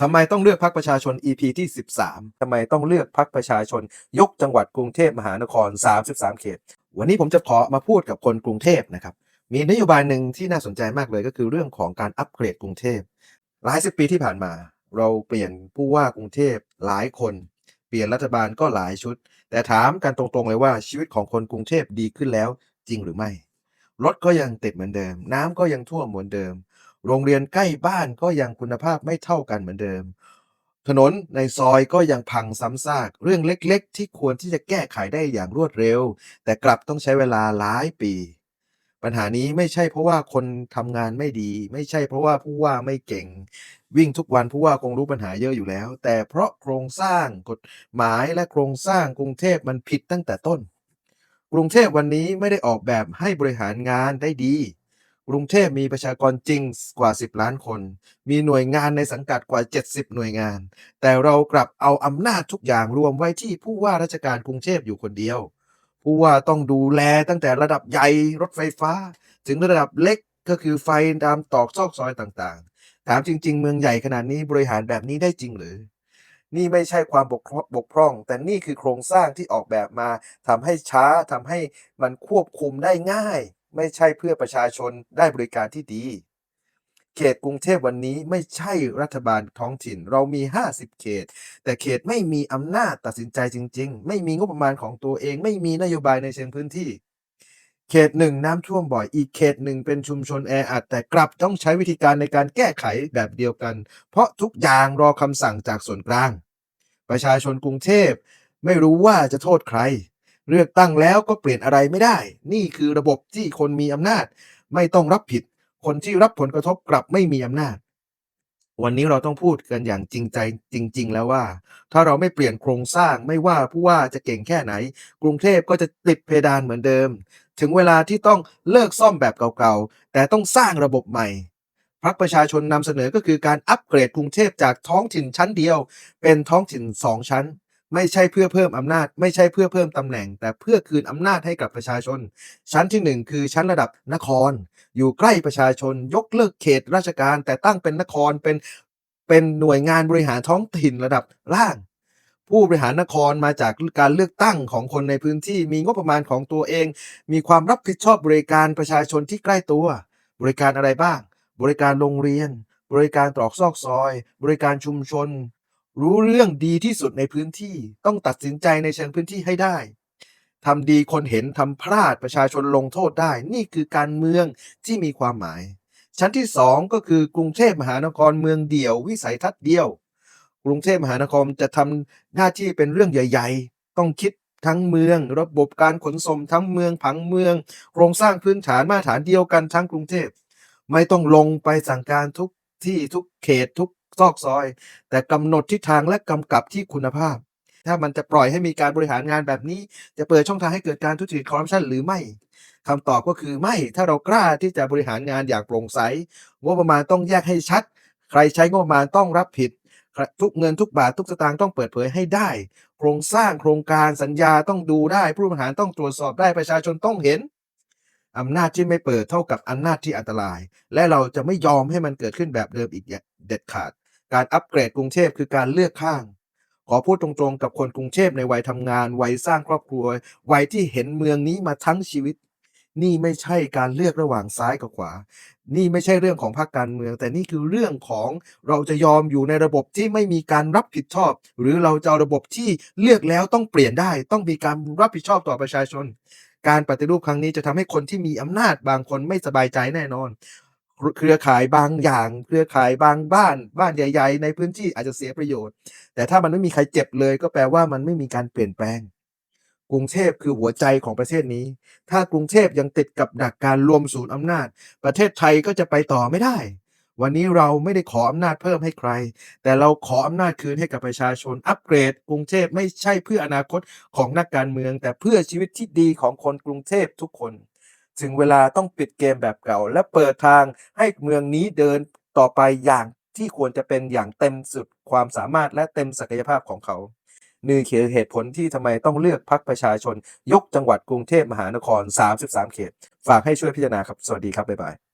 ทำไมต้องเลือกพักประชาชน EP ที่ 13 ทำไมต้องเลือกพักประชาชน ยกจังหวัดกรุงเทพมหานคร 33 เขต วันนี้ผมจะขอมาพูดกับคนกรุงเทพนะครับ มีนโยบายหนึ่งที่น่าสนใจมากเลยก็คือเรื่องของการอัปเกรดกรุงเทพ หลายสิบปีที่ผ่านมา เราเปลี่ยนผู้ว่ากรุงเทพหลายคน เปลี่ยนรัฐบาลก็หลายชุด แต่ถามกันตรงๆเลยว่าชีวิตของคนกรุงเทพดีขึ้นแล้วจริงหรือไม่ รถก็ยังติดเหมือนเดิม น้ำก็ยังท่วมเหมือนเดิม โรงเรียนใกล้บ้านก็ยังคุณภาพไม่เท่ากันเหมือนเดิม ถนนในซอยก็ยังพังซ้ำซาก เรื่องเล็กๆ ที่ควรที่จะแก้ไขได้อย่างรวดเร็ว แต่กลับต้องใช้เวลาหลายปี ปัญหานี้ไม่ใช่เพราะว่าคนทำงานไม่ดี ไม่ใช่เพราะว่าผู้ว่าไม่เก่ง วิ่งทุกวันผู้ว่าคงรู้ปัญหาเยอะอยู่แล้ว แต่เพราะโครงสร้างกฎหมายและโครงสร้างกรุงเทพมันผิดตั้งแต่ต้น กรุงเทพวันนี้ไม่ได้ออกแบบให้บริหารงานได้ดี กรุงเทพมีประชากรจริงกว่า 10 ล้านคน มีหน่วยงานในสังกัดกว่า 70 หน่วยงาน แต่เรากลับเอาอำนาจทุกอย่างรวมไว้ที่ผู้ว่าราชการกรุงเทพอยู่คนเดียว ผู้ว่าต้องดูแลตั้งแต่ระดับใหญ่รถไฟฟ้า ถึงระดับเล็กก็คือไฟตามตอกซอกซอยต่างๆ ถามจริง ๆ เมืองใหญ่ขนาดนี้บริหารแบบนี้ได้จริงหรือ นี่ไม่ใช่ความบกบกพร่อง แต่นี่คือโครงสร้างที่ออกแบบมาทำให้ช้าทำให้มันควบคุมได้ง่าย ไม่ใช่เพื่อประชาชนได้บริการที่ดี เขตกรุงเทพวันนี้ไม่ใช่รัฐบาลท้องถิ่น เรามี 50 เขต แต่เขตไม่มีอำนาจตัดสินใจจริง ๆ ไม่มีงบประมาณของตัวเอง ไม่มีนโยบายในเชิงพื้นที่ เขตหนึ่งน้ำท่วมบ่อย อีกเขตหนึ่งเป็นชุมชนแออัด แต่กลับต้องใช้วิธีการในการแก้ไขแบบเดียวกัน เพราะทุกอย่างรอคำสั่งจากส่วนกลาง ประชาชนกรุงเทพไม่รู้ว่าจะโทษใคร เลือกตั้งแล้วก็เปลี่ยนอะไรไม่ได้ นี่คือระบบที่คนมีอำนาจ ไม่ต้องรับผิด คนที่รับผลกระทบกลับไม่มีอำนาจ วันนี้เราต้องพูดกันอย่างจริงใจจริง ๆ แล้วว่า ถ้าเราไม่เปลี่ยนโครงสร้างไม่ว่าผู้ว่าจะเก่งแค่ไหน กรุงเทพก็จะติดเพดานเหมือนเดิม ถึงเวลาที่ต้องเลิกซ่อมแบบเก่าๆแต่ต้องสร้างระบบใหม่พรรคประชาชนนำเสนอก็คือการอัปเกรดกรุงเทพจากท้องถิ่นชั้นเดียว เป็นท้องถิ่นสองชั้น ไม่ใช่เพื่อเพิ่มอำนาจ ไม่ใช่เพื่อเพิ่มตำแหน่ง แต่เพื่อคืนอำนาจให้กับประชาชน ชั้นที่หนึ่งคือชั้นระดับนคร อยู่ใกล้ประชาชน ยกเลิกเขตราชการ แต่ตั้งเป็นนครเป็นเป็นหน่วยงานบริหารท้องถิ่นระดับล่าง ผู้บริหารนครมาจากการเลือกตั้งของคนในพื้นที่ มีงบประมาณของตัวเอง มีความรับผิดชอบบริการประชาชนที่ใกล้ตัว บริการอะไรบ้าง บริการโรงเรียน บริการตรอกซอกซอย บริการชุมชน รู้เรื่องดีที่สุดในพื้นที่ต้องตัดสินใจในเชิงพื้นที่ให้ได้ทำดีคนเห็นทำพลาดประชาชนลงโทษได้ นี่คือการเมืองที่มีความหมาย ชั้นที่สองก็คือกรุงเทพมหานครเมืองเดี่ยว วิสัยทัศน์เดียว กรุงเทพมหานครจะทำหน้าที่เป็นเรื่องใหญ่ ๆ ต้องคิดทั้งเมือง ระบบการขนส่งทั้งเมืองผังเมือง โครงสร้างพื้นฐานมาตรฐานเดียวกันทั้งกรุงเทพไม่ต้องลงไปสั่งการทุกที่ทุกเขตทุก ซอกซอย แต่กำหนดทิศทางและกำกับที่คุณภาพ ถ้ามันจะปล่อยให้มีการบริหารงานแบบนี้ จะเปิดช่องทางให้เกิดการทุจริตคอร์รัปชันหรือไม่คำตอบก็คือไม่ถ้าเรากล้าที่จะบริหารงานอย่างโปร่งใสงบประมาณต้องแยกให้ชัด ใครใช้งบประมาณต้องรับผิด ทุกเงินทุกบาททุกสตางค์ต้องเปิดเผยให้ได้ โครงสร้างโครงการสัญญาต้องดูได้ ผู้บริหารต้องตรวจสอบได้ประชาชนต้องเห็นอำนาจที่ไม่เปิดเท่ากับอำนาจที่อันตราย และเราจะไม่ยอมให้มันเกิดขึ้นแบบเดิมอีกเด็ดขาด การอัปเกรดกรุงเทพคือการเลือกข้าง ขอพูดตรงๆกับคนกรุงเทพในวัยทำงาน วัยสร้างครอบครัว วัยที่เห็นเมืองนี้มาทั้งชีวิต นี่ไม่ใช่การเลือกระหว่างซ้ายกับขวา นี่ไม่ใช่เรื่องของพรรคการเมือง แต่นี่คือเรื่องของเราจะยอมอยู่ในระบบที่ไม่มีการรับผิดชอบ หรือเราจะเอาระบบที่เลือกแล้วต้องเปลี่ยนได้ ต้องมีการรับผิดชอบต่อประชาชน การปฏิรูปครั้งนี้จะทำให้คนที่มีอำนาจบางคนไม่สบายใจแน่นอน เครือข่ายบางอย่าง เครือข่ายบางบ้าน บ้านใหญ่ ๆ ในพื้นที่อาจจะเสียประโยชน์ แต่ถ้ามันไม่มีใครเจ็บเลย ก็แปลว่ามันไม่มีการเปลี่ยนแปลง กรุงเทพคือหัวใจของประเทศนี้ ถ้ากรุงเทพยังติดกับดักการรวมศูนย์อำนาจ ประเทศไทยก็จะไปต่อไม่ได้ วันนี้เราไม่ได้ขออำนาจเพิ่มให้ใคร แต่เราขออำนาจคืนให้กับประชาชน อัปเกรด กรุงเทพไม่ใช่เพื่ออนาคตของนักการเมือง แต่เพื่อชีวิตที่ดีของคนกรุงเทพทุกคน ถึงเวลาต้องปิดเกมแบบเก่า และเปิดทางให้เมืองนี้เดินต่อไปอย่างที่ควรจะเป็นอย่างเต็มสุดความสามารถและเต็มศักยภาพของเขานี่คือเหตุผลที่ทำไมต้องเลือกพักประชาชน ยกจังหวัดกรุงเทพมหานคร 33 เขต ฝากให้ช่วยพิจารณาครับ สวัสดีครับ บ๊ายบาย